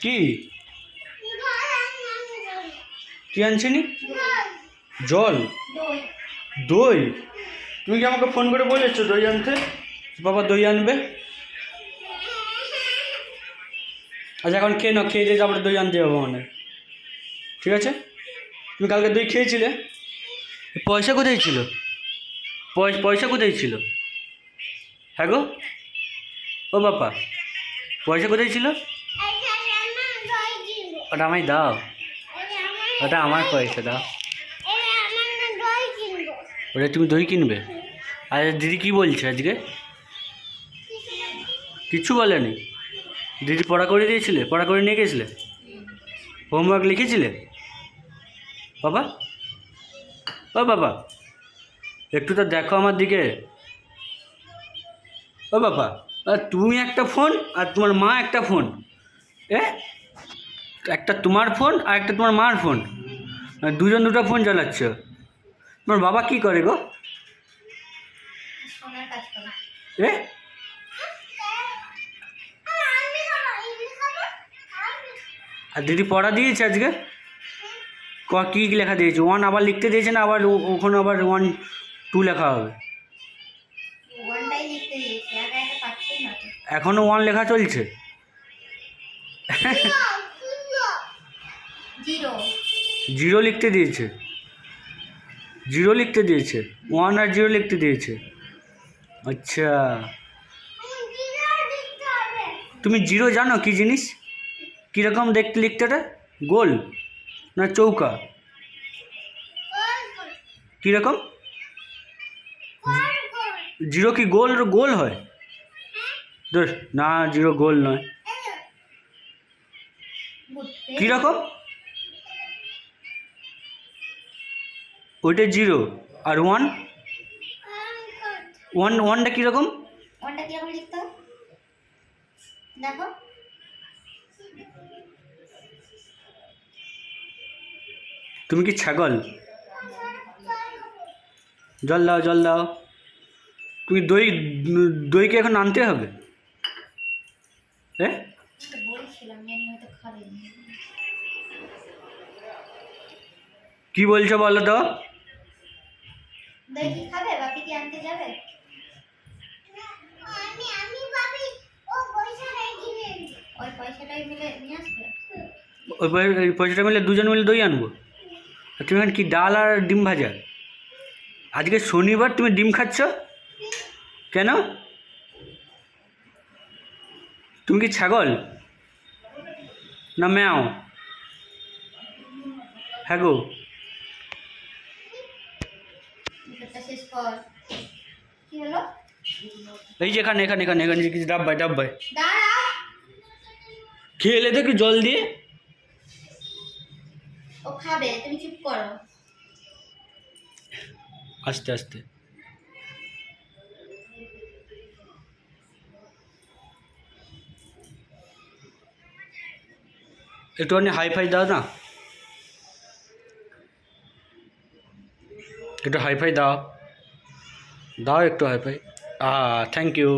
কি? কি আনছিনি? জল? দই? তুমি কি আমাকে ফোন করে বলেছ দই আনতে? বাবা দই আনবে। আচ্ছা এখন খেয়ে নাও, খেয়ে দিয়ে তারপরে দই আনতে যাব মানে ঠিক আছে? তুমি কালকে দই খেয়েছিলে? পয়সা কোথায় ছিল? পয়- পয়সা কোথায় ছিল? হ্যাঁ গো? ও বাপা পয়সা কোথায় ছিল? ওটা আমায় দাও। ওটা আমার পয়সা, দাও। ওটা তুমি দই কিনবে? আর দিদি কি বলছে আজকে? কিচ্ছু বলেনি। দিদি পড়া করে দিয়েছিলে? পড়া করে নিয়ে গেছিলে? হোমওয়ার্ক লিখেছিলে? বাবা? ও বাবা, একটু তো দেখো আমার দিকে। ও বাবা তুমি একটা ফোন আর তোমার মা একটা ফোন, এ? একটা তোমার ফোন আর একটা তোমার মার ফোন। আর দুজন দুটো ফোন চালাচ্ছ। তোমার বাবা কি করে গো? এ? আর দিদি পড়া দিয়েছে আজকে? ক কী লেখা দিয়েছে? ওয়ান আবার লিখতে দিয়েছে না আবার ওখানে আবার ওয়ান টু লেখা হবে। এখনও ওয়ান লেখা চলছে। জিরো। জিরো লিখতে দিয়েছে। জিরো লিখতে দিয়েছে। ওয়ান আর জিরো লিখতে দিয়েছে। আচ্ছা। তুমি জিরো জানো কি জিনিস? কীরকম দেখতে লিখতে ওটা? গোল না চৌকা? কীরকম? জিরো কি গোল গোল হয়? ধর না জিরো গোল নয়। কীরকম? ওইটা জিরো। আর ওয়ান ওয়ান ওয়ানটা কীরকম? ওয়ানটা কীরকম লিখতে? হবে? দেখো। তুমি কি ছাগল? জল দাও জল দাও। তুমি দই দইকে এখন আনতে হবে? হ্যাঁ? কী বলছো বলো তো? দই কি খাবে? বাপি কি আনতে যাবে? ওই পয়সাটাই মিলে নিয়ে আসবে? ওই পয়সাটা মিলে দুজন মিলে দই আনব। তুমি এখন কি ডাল আর ডিম ভাজা? আজকে শনিবার তুমি ডিম খাচ্ছ? কেন? তুমি কি ছাগল? না ম্যাও? হ্যাঁ গো এটা শেষ কর কি হলো? এই যে এখানে এখানে এখানে এখানে কিছু ডাব্বাই ডাব্বাই এলে তো কি জল দিয়ে। ও খাবে তুমি চুপ করো। আস্তে আস্তে। একটুখানি হাই ফাই দাও না। একটু হাই ফাই দাও। দাও একটু হাই ফাই। Thank you